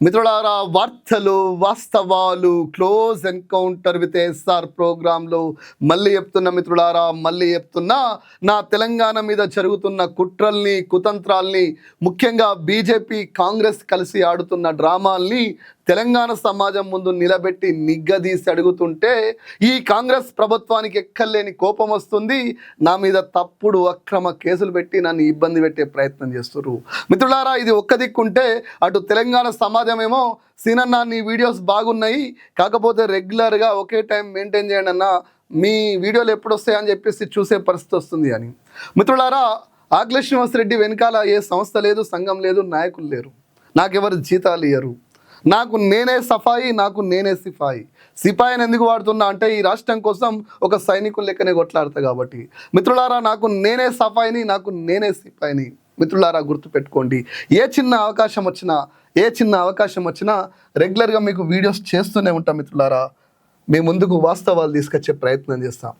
మిత్రులారా వార్తలు వాస్తవాలు క్లోజ్ ఎన్కౌంటర్ విత్ ఎస్ఆర్ ప్రోగ్రాంలో మళ్ళీ చెప్తున్న మిత్రులారా మళ్ళీ చెప్తున్నా నా తెలంగాణ మీద జరుగుతున్న కుట్రల్ని కుతంత్రాల్ని ముఖ్యంగా బీజేపీ కాంగ్రెస్ కలిసి ఆడుతున్న డ్రామాల్ని తెలంగాణ సమాజం ముందు నిలబెట్టి నిగ్గదీసి అడుగుతుంటే ఈ కాంగ్రెస్ ప్రభుత్వానికి ఎక్కర్లేని కోపం వస్తుంది. నా మీద తప్పుడు అక్రమ కేసులు పెట్టి నన్ను ఇబ్బంది పెట్టే ప్రయత్నం చేస్తున్నారు మిత్రులారా ఇది ఒక్క దిక్కుంటే అటు తెలంగాణ సమాజం ఏమో సీనన్న నీ వీడియోస్ బాగున్నాయి. కాకపోతే రెగ్యులర్గా ఒకే టైం మెయింటైన్ చేయండి అన్న మీ వీడియోలు ఎప్పుడు వస్తాయని చెప్పేసి చూసే పరిస్థితి వస్తుంది అని. మిత్రులారా ఆకుల రెడ్డి వెనకాల ఏ సంస్థ లేదు సంఘం లేదు నాయకులు లేరు. నాకెవరు జీతాలు ఇయ్యరు. నాకు నేనే సఫాయి నాకు నేనే సిపాయి సిపాయిని ఎందుకు వాడుతున్నా అంటే ఈ రాష్ట్రం కోసం ఒక సైనికుల లెక్కనే కొట్లాడతా కాబట్టి. మిత్రులారా నాకు నేనే సఫాయిని నాకు నేనే సిపాయిని. మిత్రులారా గుర్తుపెట్టుకోండి. ఏ చిన్న అవకాశం వచ్చినా ఏ చిన్న అవకాశం వచ్చినా రెగ్యులర్గా మీకు వీడియోస్ చేస్తూనే ఉంటాం మిత్రులారా. మీ ముందుకు వాస్తవాలు తీసుకొచ్చే ప్రయత్నం చేస్తాం.